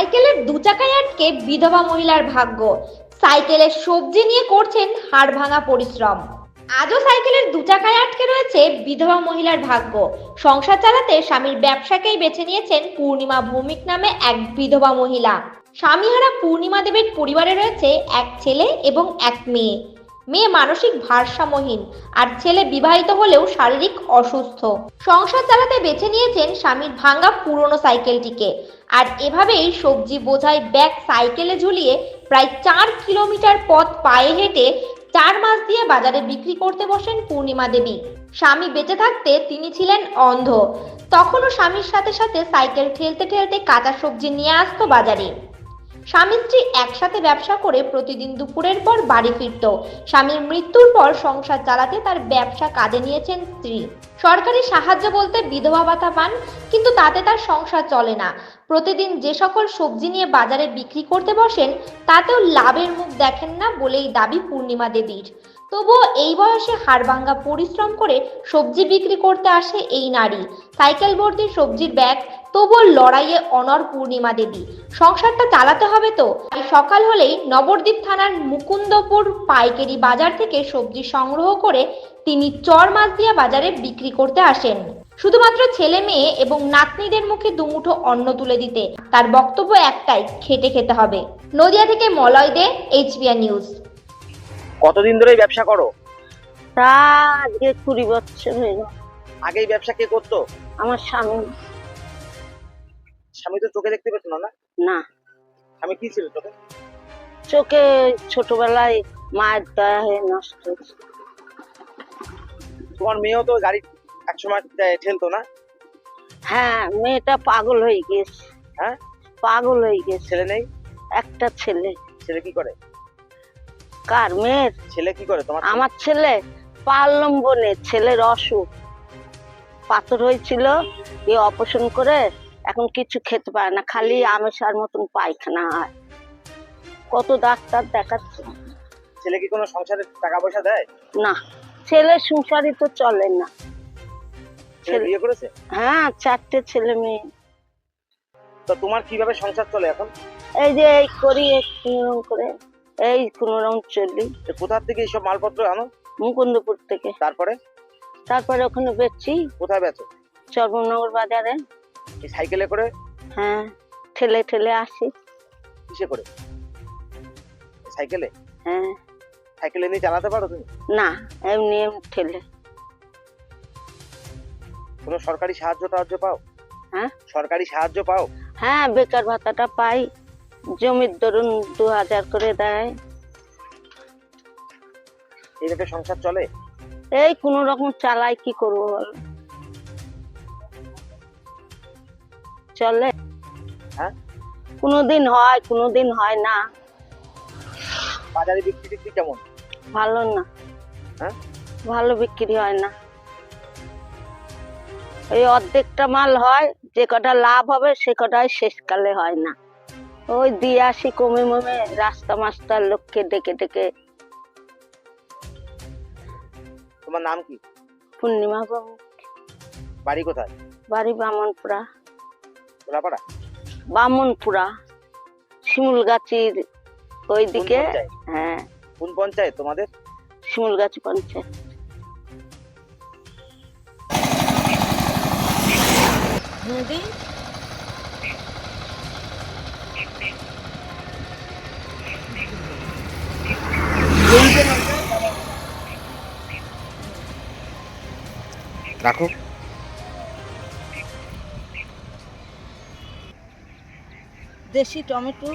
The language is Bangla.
সাইকেলের দু চাকায় আটকে বিধবা মহিলার ভাগ্য। সাইকেলের সবজি নিয়ে করছেন হাড় ভাঙা পরিশ্রম। আজও সাইকেলের দু চাকায় আটকে রয়েছে বিধবা মহিলার ভাগ্য। সংসার চালাতে স্বামীর ব্যবসাকেই বেছে নিয়েছেন পূর্ণিমা ভৌমিক নামে এক বিধবা মহিলা। স্বামীহারা পূর্ণিমা দেবীর পরিবারে রয়েছে এক ছেলে এবং এক মেয়ে। মেয়ে মানসিক ভারসাম্যহীন আর ছেলে বিবাহিত হলেও শারীরিক অসুস্থ। সংসার চালাতে বেছে নিয়েছেন স্বামীর ভাঙা পুরনো সাইকেলটিকে। আর এভাবেই সবজি বোঝাই ব্যাগ সাইকেলে ঝুলিয়ে প্রায় চার কিলোমিটার পথ পায়ে হেঁটে চার মাস দিয়ে বাজারে বিক্রি করতে বসেন পূর্ণিমা দেবী। স্বামী বেঁচে থাকতে তিনি ছিলেন অন্ধ। তখনও স্বামীর সাথে সাথে সাইকেল ঠেলতে ঠেলতে কাঁচা সবজি নিয়ে আসতো বাজারে। স্বামী স্ত্রী একসাথে ব্যবসা করে প্রতিদিন দুপুরের পর বাড়ি ফিরত। স্বামীর মৃত্যুর পর সংসার চালাতে তার ব্যবসা কাঁধে নিয়েছেন স্ত্রী। সরকারি সাহায্য বলতে বিধবা ভাতা পান, কিন্তু তাতে তার সংসার চলে না। প্রতিদিন যে সকল সবজি নিয়ে বাজারে বিক্রি করতে বসেন, তাতেও লাভের মুখ দেখেন না বলেই দাবি পূর্ণিমা দেবীর। তবুও এই বয়সে হাড়ভাঙ্গা পরিশ্রম করে সবজি বিক্রি করতে আসে এই নারী। সাইকেল ভর্তি সবজির ব্যাগ, তবুও লড়াইয়ে অনর পূর্ণিমা দেবী। সংসারটা চালাতে হবে তো। তাই সকাল হলেই নবদ্বীপ থানার মুকুন্দপুর পাইকারি বাজার থেকে সবজি সংগ্রহ করে তিনি চর মাছ দিয়া বাজারে বিক্রি করতে আসেন। শুধুমাত্র ছেলে মেয়ে এবং নাতনিদের মুখে দুমুঠো অন্ন তুলে দিতে। তার বক্তব্য একটাই, খেটে খেতে হবে। নদিয়া থেকে মলয় দে এইচবিআর নিউজ। কতদিন ধরে এই ব্যবসা করো? তা আজকে কুড়ি বছর হয়ে গেল। আগে এই ব্যবসা কে করতো? আমার স্বামী। স্বামী তো চোখে দেখতে পেত না না? না। স্বামী কি ছিল চোখে? চোখে ছোটবেলায় মায়ের দয়া হয়ে নষ্ট তোমার মেয়েও তো গাড়ি একসময় ঠেলতো না? হ্যাঁ মেয়েটা পাগল হয়ে গেছে। হ্যাঁ? পাগল হয়ে গেছে। ছেলে নেই? একটা ছেলে। ছেলে কি করে? কার মেয়ের? ছেলে কি করে তোমার? আমার ছেলে পারলম বনে ছেলের অসুখ। পাথর হয়েছিল এই অপারেশন করে এখন কিছু খেতে পারে না খালি আমেশার মতন পায়খানা হয়। কত ডাক্তার দেখাচ্ছে। ছেলে কি কোনো সংসারে টাকা পয়সা দেয়? না ছেলে সংসারই তো চলে না। ছেলে বিয়ে করেছে? হ্যাঁ চারটে ছেলে মেয়ে। তো তোমার কীভাবে সংসার চলে এখন? এই যে এই করি করে। এই কোনোরকম চলি তো কোথা থেকে এইসব মালপত্র আনো? মুকুন্দপুর থেকে। তারপরে? তারপরে ওখানে বেচছি। কোথায় বেচো? চর্মনগর বাজারে। এই সাইকেলে করে? হ্যাঁ ঠেলে ঠেলে আসি। কিসে করে? সাইকেলে? হ্যাঁ। সাইকেলে নিয়ে চালাতে পারো তুমি? না এমনি এমনি ঠেলে। কোনো সরকারি সাহায্য টাহায্য পাও? হ্যাঁ? সরকারি সাহায্য পাও? হ্যাঁ বেকার ভাতাটা পাই। জমির ধরুন দু হাজার করে দেয়। এইভাবে সংসার চলে? এই কোনো রকম চালাই কি করব বল? চলে। হ্যাঁ? কোনোদিন হয় কোনোদিন হয় না। বাজারে বিক্রি টিক্রি কেমন? ভালো না। হ্যাঁ? ভালো বিক্রি হয় না। ওই অর্ধেকটা মাল হয় যে কটা লাভ হবে সে কটাই শেষকালে হয় না। ওই দিয়ে আসি কমে মমে রাস্তা মাস্টার লোককে ডেকে ডেকে। তোমার নাম কি? পূর্ণিমা বাবু বাড়ি কোথায়? বাড়ি বামনপুরা। গোলাপাড়া বামনপুরা। শিমুলগাছির ওইদিকে? হ্যাঁ। কোন পঞ্চায়েত তোমাদের? শিমুলগাছি পঞ্চায়েত। রাখো। দেশি টমেটো